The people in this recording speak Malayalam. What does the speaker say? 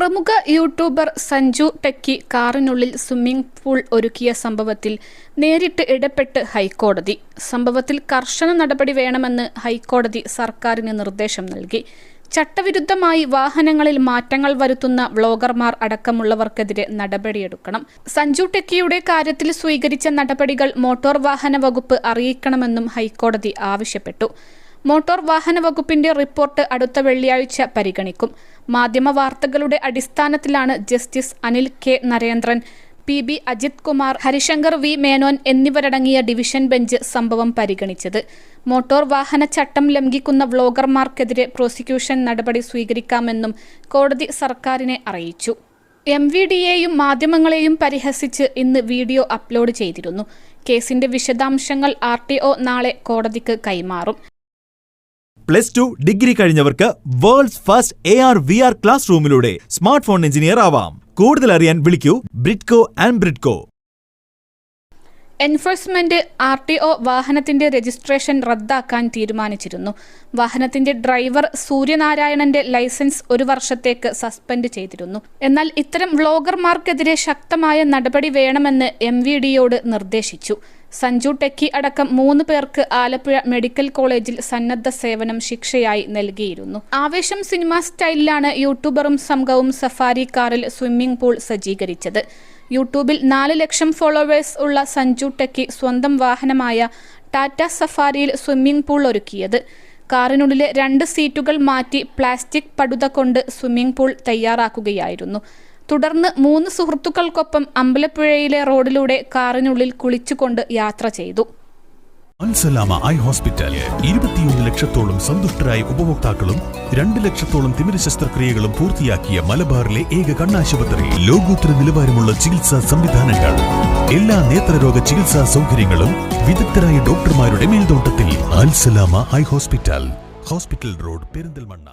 പ്രമുഖ യൂട്യൂബർ സഞ്ജു ടെക്കി കാറിനുള്ളിൽ സ്വിമ്മിംഗ് പൂൾ ഒരുക്കിയ സംഭവത്തിൽ നേരിട്ട് ഇടപെട്ട് ഹൈക്കോടതി. സംഭവത്തിൽ കർശന നടപടി വേണമെന്ന് ഹൈക്കോടതി സർക്കാരിന് നിർദ്ദേശം നൽകി. ചട്ടവിരുദ്ധമായി വാഹനങ്ങളിൽ മാറ്റങ്ങൾ വരുത്തുന്ന വ്ളോഗർമാർ അടക്കമുള്ളവർക്കെതിരെ നടപടിയെടുക്കണം. സഞ്ജു ടെക്കിയുടെ കാര്യത്തിൽ സ്വീകരിച്ച നടപടികൾ മോട്ടോർ വാഹന വകുപ്പ് അറിയിക്കണമെന്നും ഹൈക്കോടതി ആവശ്യപ്പെട്ടു. മോട്ടോർ വാഹന വകുപ്പിന്റെ റിപ്പോർട്ട് അടുത്ത വെള്ളിയാഴ്ച പരിഗണിക്കും. മാധ്യമ വാർത്തകളുടെ അടിസ്ഥാനത്തിലാണ് justice Anil K Narendran P B Ajith Kumar Harisankar V Menon എന്നിവരടങ്ങിയ ഡിവിഷൻ ബെഞ്ച് സംഭവം പരിഗണിച്ചത്. മോട്ടോർ വാഹന ചട്ടം ലംഘിക്കുന്ന വ്ളോഗർമാർക്കെതിരെ പ്രോസിക്യൂഷൻ നടപടി സ്വീകരിക്കാമെന്നും കോടതി സർക്കാരിനെ അറിയിച്ചു. എം വി ഡിയെയും മാധ്യമങ്ങളെയും പരിഹസിച്ച് ഇന്ന് വീഡിയോ അപ്ലോഡ് ചെയ്തിരുന്നു. കേസിന്റെ വിശദാംശങ്ങൾ ആർ നാളെ കോടതിക്ക് കൈമാറും. Plus two degree കഴിഞ്ഞവർക്ക് world's first A R V R class റൂമിലൂടെ smart phone engineer ആവാം. കൂടുതൽ അറിയാൻ വിളിക്കൂ Bridco and Bridco. Enforcement R T O വാഹനത്തിന്റെ രജിസ്ട്രേഷൻ റദ്ദാക്കാൻ തീരുമാനിച്ചിരുന്നു. വാഹനത്തിന്റെ ഡ്രൈവർ സൂര്യനാരായണന്റെ ലൈസൻസ് ഒരു വർഷത്തേക്ക് സസ്പെൻഡ് ചെയ്തിരുന്നു. എന്നാൽ ഇത്തരം വ്ളോഗർമാർക്കെതിരെ ശക്തമായ നടപടി വേണമെന്ന് എം വി ഡിയോട് നിർദ്ദേശിച്ചു. സഞ്ജു ടെക്കി അടക്കം മൂന്ന് പേർക്ക് ആലപ്പുഴ മെഡിക്കൽ കോളേജിൽ സന്നദ്ധ സേവനം ശിക്ഷയായി നൽകിയിരുന്നു. ആവേശം സിനിമ സ്റ്റൈലിലാണ് യൂട്യൂബറും സംഘവും സഫാരി കാറിൽ സ്വിമ്മിംഗ് പൂൾ സജ്ജീകരിച്ചത്. യൂട്യൂബിൽ നാല് ലക്ഷം ഫോളോവേഴ്സ് ഉള്ള സഞ്ജു ടെക്കി സ്വന്തം വാഹനമായ ടാറ്റ സഫാരിയിൽ സ്വിമ്മിംഗ് പൂൾ ഒരുക്കിയത്. കാറിനുള്ളിലെ രണ്ട് സീറ്റുകൾ മാറ്റി പ്ലാസ്റ്റിക് പടുത കൊണ്ട് സ്വിമ്മിംഗ് പൂൾ തയ്യാറാക്കുകയായിരുന്നു. തുടർന്ന് മൂന്ന് സുഹൃത്തുക്കൾക്കൊപ്പം അമ്പലപ്പുഴയിലെ റോഡിലൂടെ കാറിനുള്ളിൽ കുളിച്ചുകൊണ്ട് യാത്ര ചെയ്തു. Al Salama eye hospital. ഇരുപത്തിയൊന്ന് ലക്ഷത്തോളം സന്തുഷ്ടരായ ഉപഭോക്താക്കളും രണ്ട് ലക്ഷത്തോളം തിമിര ശസ്ത്രക്രിയകളും പൂർത്തിയാക്കിയ മലബാറിലെ ഏക കണ്ണാശുപത്രി. ലോകോത്തര നിലവാരമുള്ള ചികിത്സാ സംവിധാനങ്ങൾ. എല്ലാ നേത്രരോഗ ചികിത്സാ സൗകര്യങ്ങളും വിദഗ്ധരായ ഡോക്ടർമാരുടെ മേൽനോട്ടത്തിൽ. Al Salama eye hospital. Hospital road Perinthalmanna.